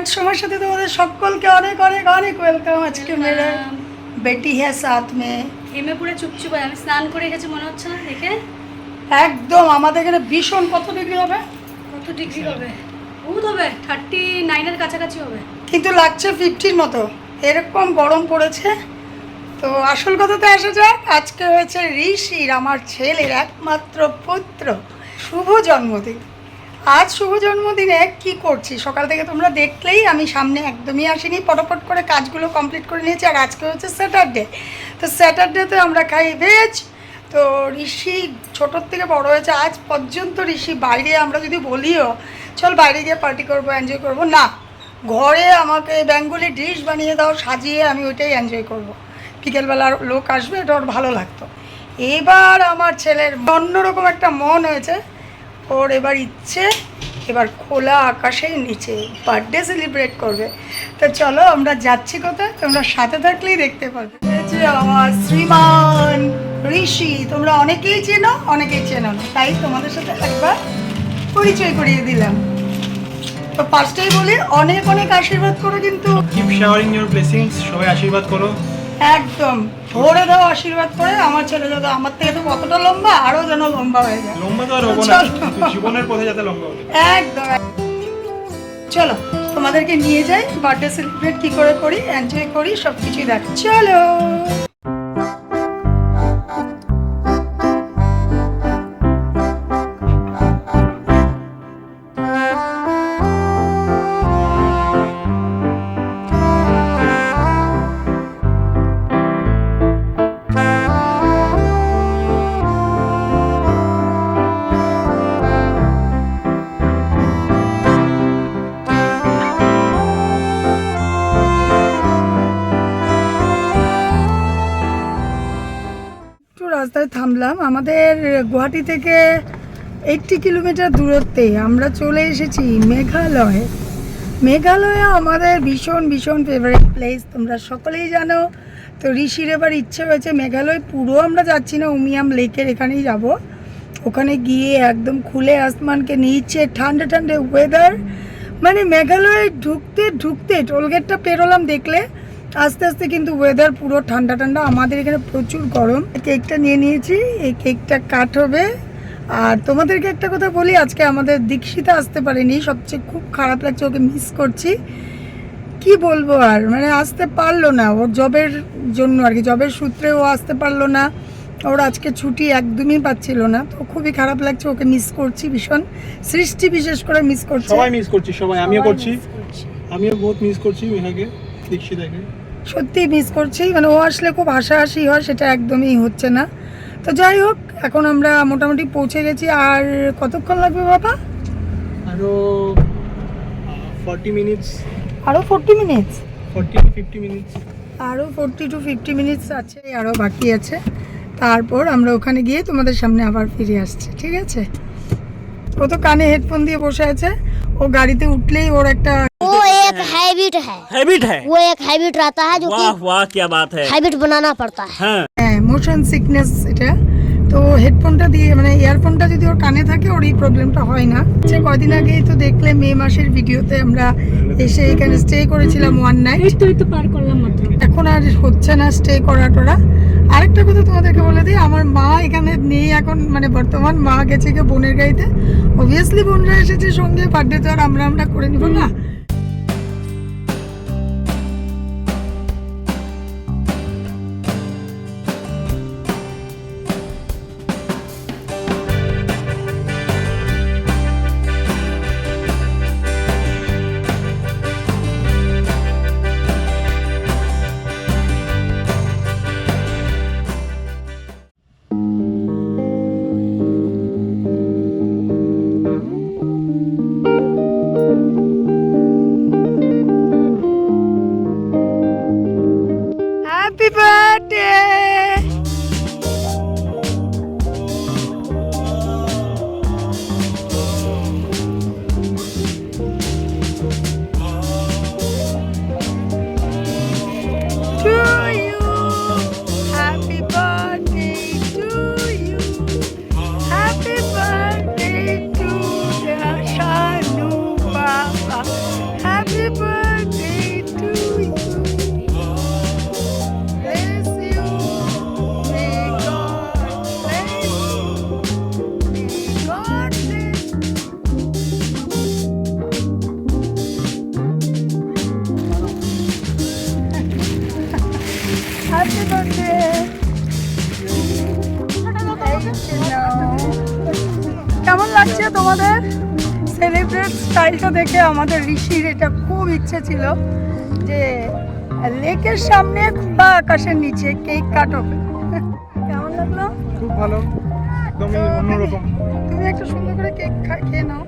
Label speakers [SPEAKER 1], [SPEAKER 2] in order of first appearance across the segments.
[SPEAKER 1] আজ সময়ের সাথে তোমাদের সকলকে অনেক অনেক অনেক ওয়েলকাম আজকে মেরে বেটি হ্যাঁ সাথ মে।
[SPEAKER 2] ঘেমে পুরো চুপচুপ আমি স্নান করে গেছি মনে হচ্ছে না দেখে?
[SPEAKER 1] একদম আমাদের এখানে ভীষণ। কত ডিগ্রি হবে?
[SPEAKER 2] কত ডিগ্রি হবে? বহুত হবে থার্টি নাইনের কাছাকাছি হবে।
[SPEAKER 1] কিন্তু লাগছে ফিফটির মতো। এরকম গরম পড়েছে। তো আসল কথাতে আসা যাক আজকে হয়েছে ঋষির আমার ছেলের একমাত্র পুত্র। শুভ জন্মদিন। আজ শুভ জন্মদিনে কি করছি? সকাল থেকে তোমরা দেখলেই আমি সামনে একদমই আসিনি। পটাপট করে কাজগুলো কমপ্লিট করে নিয়েছি আর আজকে হচ্ছে স্যাটারডে তো স্যাটারডেতে আমরা খাই ভেজ তো ঋষি ছোটোর থেকে বড় হয়েছে, আজ পর্যন্ত ঋষি বাইরে আমরা যদি বলিও, চল বাইরে গিয়ে পার্টি করব এনজয় করব। না, ঘরে আমাকে বেঙ্গলি ডিশ বানিয়ে দাও, সাজিয়ে আমি ওইটাই এনজয় করব। বিকেলবেলা লোক আসবে, এটা ওর ভালো লাগতো। এবার আমার ছেলের অন্যরকম একটা মন হয়েছে। ওর এবার ইচ্ছে, এবার খোলা আকাশেই নিচে বার্থডে সেলিব্রেট করবে। তো চলো আমরা যাচ্ছি কোথায়? তোমরা সাথে থাকলেই দেখতে পাবে। আমার শ্রীমান ঋষি। তোমরা অনেকেই চেনো অনেকেই চেনো তাই তোমাদের সাথে একবার পরিচয় করিয়ে দিলাম। তো ফার্স্টেই বলি, অনেক অনেক আশীর্বাদ করো কিন্তু।
[SPEAKER 3] কিপ শাওয়ারিং ইউর ব্লেসিংস সবাই আশীর্বাদ করো।
[SPEAKER 1] একদম। ভরে দাও আশীর্বাদ করে আমার ছেলে যাতে আমার থেকে তো কতটা লম্বা আরও যেন লম্বা হয়ে যায়।
[SPEAKER 3] লম্বা তো আর হব না। জীবনের পথে যাতে লম্বা
[SPEAKER 1] একদম চলো তোমাদেরকে নিয়ে যাই বার্থডে সেলিব্রেট কি করে করি এনজয় করি সব কিছুই দেখ চলো। রাস্তায় থামলাম। আমাদের গুয়াহাটি থেকে এইটটি কিলোমিটার দূরত্বে আমরা চলে এসেছি মেঘালয়। মেঘালয় আমাদের ভীষণ ভীষণ ফেভারিট প্লেস তোমরা সকলেই জানো। তো ঋষির এবার ইচ্ছে হয়েছে মেঘালয়, পুরো আমরা যাচ্ছি না, উমিয়াম লেকের এখানেই যাব। ওখানে গিয়ে একদম খুলে আসমানকে নিচ্ছে ঠান্ডা ঠান্ডা ওয়েদার মানে মেঘালয়ে ঢুকতে ঢুকতে টোলগেটটা পেরোলাম দেখলে আস্তে আস্তে কিন্তু ওয়েদার পুরো ঠান্ডা ঠান্ডা। আমাদের এখানে প্রচুর গরম। কেকটা নিয়ে নিয়েছি। এই কেকটা কাট হবে। আর তোমাদেরকে একটা কথা বলি আজকে আমাদের দীক্ষিতা আসতে পারেনি। সবচেয়ে খুব খারাপ লাগছে ওকে মিস করছি। কি বলব আর? মানে আসতে পারল না। ওর জবের জন্য আর কি জবের সূত্রে ও আসতে পারল না। ওর আজকে ছুটি একদমই পাচ্ছিল না। তো খুবই খারাপ লাগছে ওকে মিস করছি ভীষণ। সৃষ্টি বিশেষ করে মিস করছি।
[SPEAKER 3] সবাই মিস করছি সবাই। আমিও করছি। আমিও বহুত মিস করছি মেঘাকে দীক্ষিতাকে।
[SPEAKER 1] সত্যিই মিস করছি। মানে ও আসলে খুব হাসাহাসি হয় সেটা একদমই হচ্ছে না। তো যাই হোক এখন আমরা মোটামুটি পৌঁছে গেছি। আর কতক্ষণ লাগবে বাবা?
[SPEAKER 3] আরও ফর্টি মিনিটস
[SPEAKER 1] আরও forty minutes
[SPEAKER 3] forty to fifty minutes
[SPEAKER 1] আরও ফোরটি টু ফিফটি মিনিটস আছে আরও বাকি আছে। তারপর আমরা ওখানে গিয়ে তোমাদের সামনে আবার ফিরে আসছি ঠিক আছে? ও তো কানে হেডফোন দিয়ে বসে আছে। ও গাড়িতে উঠলেই ওর একটা
[SPEAKER 4] हैबिट है
[SPEAKER 5] हैबिट है
[SPEAKER 4] वो एक हैबिट रहता है जो
[SPEAKER 5] वाह
[SPEAKER 4] कि
[SPEAKER 5] वाह क्या बात है
[SPEAKER 4] हैबिट बनाना पड़ता है
[SPEAKER 5] हाँ
[SPEAKER 1] হ্যাঁ মোশন সিকনেস এটা তো হেডফোনটা দিয়ে মানে ইয়ারফোনটা যদি ওর কানে থাকে ওর এই প্রবলেমটা হয় না সে কয়দিন আগেই তো দেখলে মে মাসের ভিডিওতে আমরা এসে এখানে স্টে করেছিলাম ওয়ান নাইট
[SPEAKER 2] এই তো এই তো পার করলাম মাত্র
[SPEAKER 1] এখন আর হচ্ছে না স্টে করা টোরা আরেকটা কথা তোমাদেরকে বলে দিই আমার মা এখানে নেই এখন মানে বর্তমান মা গেছে গিয়ে বোনের গাড়িতে অবভিয়াসলি বোনরা এসেছে সঙ্গে বার্থডে তো আর আমরা আমরা করে নিব না লাগছে তোমাদের? সেলিব্রেট স্টাইলটা দেখে আমাদের ঋষির এটা খুব ইচ্ছে ছিল যে লেকের সামনে খোলা আকাশের নিচে কেক কাট। হবে কেমন লাগল?
[SPEAKER 3] খুব ভালো।
[SPEAKER 1] তুমি একটু সুন্দর করে কেক খেয়ে নাও।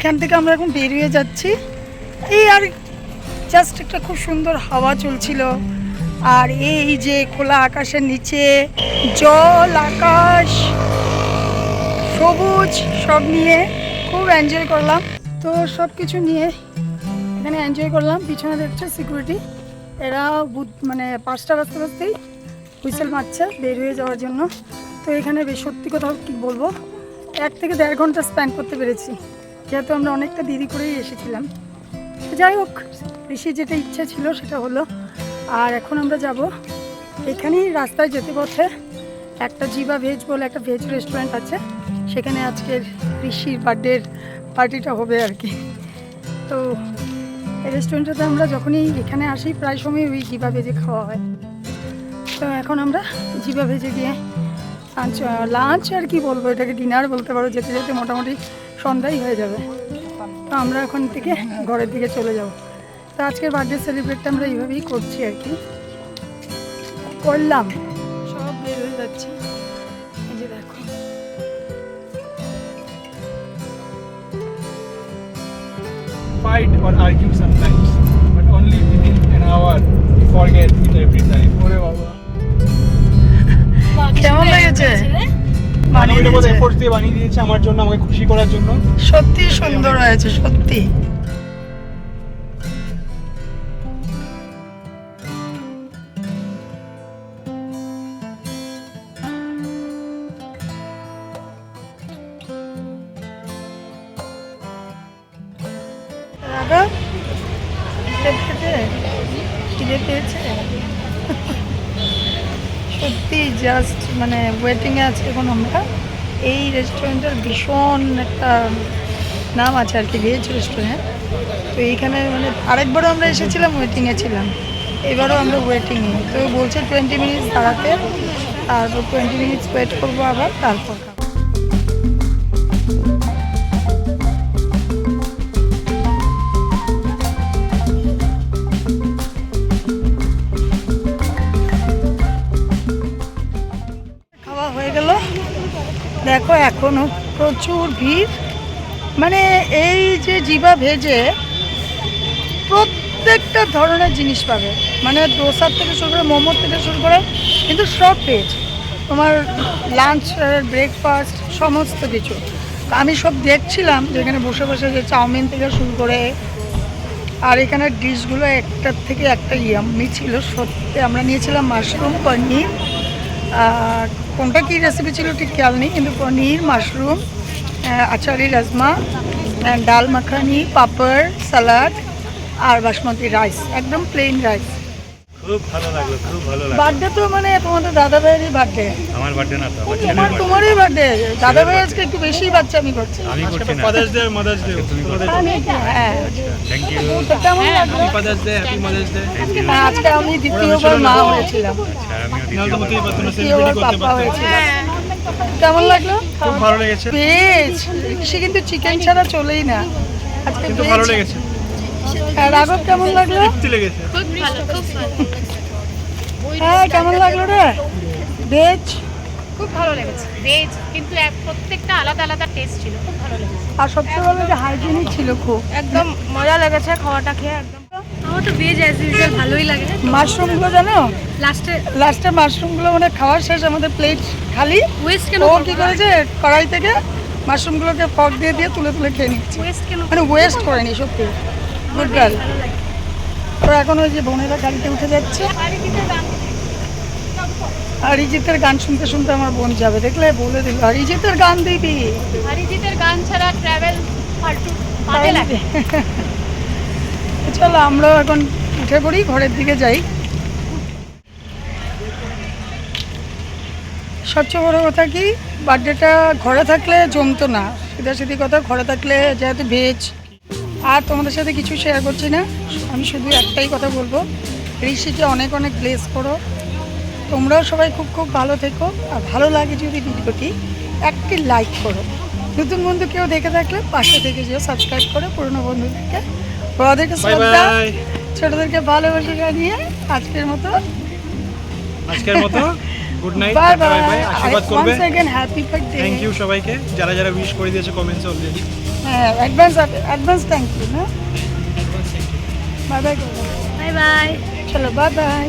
[SPEAKER 1] এখান থেকে আমরা এখন বেরিয়ে যাচ্ছি। এই আর জাস্ট একটা খুব সুন্দর হাওয়া চলছিল। আর এই যে খোলা আকাশের নিচে, জল, আকাশ, সবুজ সব নিয়ে খুব এনজয় করলাম। তো সব কিছু নিয়ে এখানে এনজয় করলাম। পিছনে দেখছে সিকিউরিটি এরা মানে পাঁচটা বাজতে বাজতেই হুইসেল মারছে বের হয়ে যাওয়ার জন্য। তো এখানে সত্যি কথা কি বলব? এক থেকে দেড় ঘণ্টা স্পেন্ড করতে পেরেছি। যেহেতু আমরা অনেকটা দেরি করেই এসেছিলাম। যাই হোক, ঋষি যেটা ইচ্ছা ছিল সেটা হলো। আর এখন আমরা যাব এখানেই রাস্তায় যেতে পথে একটা জিবা ভেজ বলে একটা ভেজ রেস্টুরেন্ট আছে। সেখানে আজকের ঋষির বার্থডের পার্টিটা হবে আর কি। তো এই রেস্টুরেন্টটাতে আমরা যখনই এখানে আসি, প্রায় সময় ওই জিবা ভেজে খাওয়া হয়। তো এখন আমরা জিবা ভেজে গিয়ে লাঞ্চ আর কি বলব, এটাকে ডিনার বলতে পারো, যেতে যেতে মোটামুটি সন্ধ্যাই হয়ে যাবে। তো আমরা এখন থেকে ঘরের দিকে চলে যাব। তো আজকের বার্থডে সেলিব্রেটটা আমরা এইভাবেই করছি আর কি। করলাম। সব বের হয়ে যাচ্ছে। এই যে দেখো।
[SPEAKER 3] Fight or argue sometimes but only within an hour we forget it every time. ওরে বাবা
[SPEAKER 1] কেমন লেগেছে? বানিয়ে দিয়েছে।
[SPEAKER 3] এফোর্ট দিয়ে বানিয়ে দিয়েছে আমার জন্য আমাকে খুশি করার জন্য
[SPEAKER 1] সত্যি সুন্দর হয়েছে সত্যি খিদে পেয়েছে? জাস্ট মানে ওয়েটিংয়ে আছি। এখন আমরা এই রেস্টুরেন্টের ভীষণ একটা নাম আছে আর কি ভেজ রেস্টুরেন্ট তো এইখানে মানে আরেকবারও আমরা এসেছিলাম ওয়েটিংয়ে ছিলাম। এবারও আমরা ওয়েটিংয়ে তো বলছে টোয়েন্টি মিনিটস দাঁড়াতে তারপর টোয়েন্টি মিনিটস ওয়েট করব আবার, তারপর দেখো, এখনও প্রচুর ভিড়। মানে এই যে জিবা ভেজে প্রত্যেকটা ধরনের জিনিস পাবে। মানে দোসার থেকে শুরু করে মোমোর থেকে শুরু করে কিন্তু সব ভেজ তোমার লাঞ্চ ব্রেকফাস্ট সমস্ত কিছু। আমি সব দেখছিলাম যেখানে বসে বসে যে চাউমিন থেকে শুরু করে আর এখানে ডিশগুলো একটার থেকে একটা ইয়াম্মি ছিল সত্যি আমরা নিয়েছিলাম মাশরুম পনির কোনটা কী রেসিপি ছিল ঠিক খেয়াল নেই, কিন্তু পনির মাশরুম আচারি, রাজমা ডাল মাখানি, পাপড় সালাড আর বাসমতি রাইস একদম প্লেন রাইস
[SPEAKER 5] খুব ভালো লাগল খুব ভালো লাগল।
[SPEAKER 1] বার্থডে তো মানে তোমাদের দাদা ভাইয়েরই বার্থডে
[SPEAKER 5] আমার বার্থডে না তো আমার।
[SPEAKER 1] তোমারই বার্থডে দাদা ভাই আজকে একটু বেশি বাচ্চা আমি করছি।
[SPEAKER 5] আমি করছি না।
[SPEAKER 3] ফাদার্স ডে মাদার্স ডে
[SPEAKER 5] তুমি করো
[SPEAKER 1] হ্যাঁ
[SPEAKER 5] থ্যাংক ইউ
[SPEAKER 1] তো কেমন লাগল?
[SPEAKER 3] Father's Day happy Mother's Day
[SPEAKER 1] হ্যাঁ, আজকে আমি দ্বিতীয়বার মা হয়েছিলাম।
[SPEAKER 5] আচ্ছা আমিও দ্বিতীয়বার
[SPEAKER 1] দ্বিতীয়বার পাপা হয়েছিলাম কেমন লাগল?
[SPEAKER 3] খুব ভালো লেগেছে।
[SPEAKER 1] ভেজ সে কিন্তু চিকেন ছাড়া চলেই না। আজকে
[SPEAKER 3] কিন্তু ভালো লেগেছে।
[SPEAKER 1] রাঘব কেমন লাগল? হ্যাঁ কেমন লাগল রে? ভেজ
[SPEAKER 2] খুব ভালো লেগেছে। ভেজ কিন্তু প্রত্যেকটা আলাদা আলাদা টেস্ট ছিল খুব ভালো লেগেছে।
[SPEAKER 1] আর সবচেয়ে ভালো যে হাইজিনিক ছিল খুব।
[SPEAKER 2] একদম মজা লেগেছে খাওয়াটা খেয়ে একদম। আমার তো ভেজ অ্যাজ ইউজুয়াল ভালোই লাগে।
[SPEAKER 1] মাশরুমগুলো জানো?
[SPEAKER 2] লাস্টে
[SPEAKER 1] লাস্টে মাশরুমগুলো মানে খাওয়ার শেষ আমাদের প্লেট খালি।
[SPEAKER 2] ওয়েস্ট কেন
[SPEAKER 1] ও কি করেছে? কড়াই থেকে মাশরুমগুলোকে ফক দিয়ে দিয়ে তুলে তুলে খেয়ে নিচ্ছে।
[SPEAKER 2] ওয়েস্ট কেন
[SPEAKER 1] মানে ওয়েস্ট করেনি সত্যি। গুড গার্ল তো এখন ওই যে বোনেরা গাড়িতে উঠে যাচ্ছে। অরিজিতের গান শুনতে শুনতে আমার বোন যাবে। দেখলে বলে দিল অরিজিতের গান দিবি।
[SPEAKER 2] অরিজিতের গান ছাড়া ট্রাভেল
[SPEAKER 1] চলো আমরাও এখন উঠে পড়ি ঘরের দিকে যাই। সবচেয়ে বড় কথা কি বার্থডেটা ঘরে থাকলে জমতো না। সিধা সিধি কথা ঘরে থাকলে যেহেতু ভেজ আর তোমাদের সাথে কিছু শেয়ার করছি না আমি শুধু একটাই কথা বলবো ঋষিকে অনেক অনেক ব্লেস করো তোমরাও সবাই খুব খুব ভালো থেকো আর ভালো লাগে যদি ভিডিওটি একটি লাইক করো নতুন বন্ধু কেউ দেখে থাকলে পাশে থেকে যেও সাবস্ক্রাইব করে পুরনো বন্ধুদেরকে বড়দেরকে
[SPEAKER 3] বাই
[SPEAKER 1] শ্রদ্ধা
[SPEAKER 3] বাই
[SPEAKER 1] ছোটদেরকে ভালোবাসা জানিয়ে আজকের মতো
[SPEAKER 3] আজকের মতো good night
[SPEAKER 1] bye
[SPEAKER 3] bye
[SPEAKER 1] bye
[SPEAKER 3] bye আশীর্বাদ করবে
[SPEAKER 1] once again happy birthday
[SPEAKER 3] thank you সবাইকে যারা যারা উইশ করে দিয়েছে কমেন্টসে অলরেডি
[SPEAKER 1] হ্যাঁ অ্যাডভান্স অ্যাডভান্স থ্যাংক ইউ না? বাই বাই
[SPEAKER 2] বাই বাই
[SPEAKER 1] চলো বাই বাই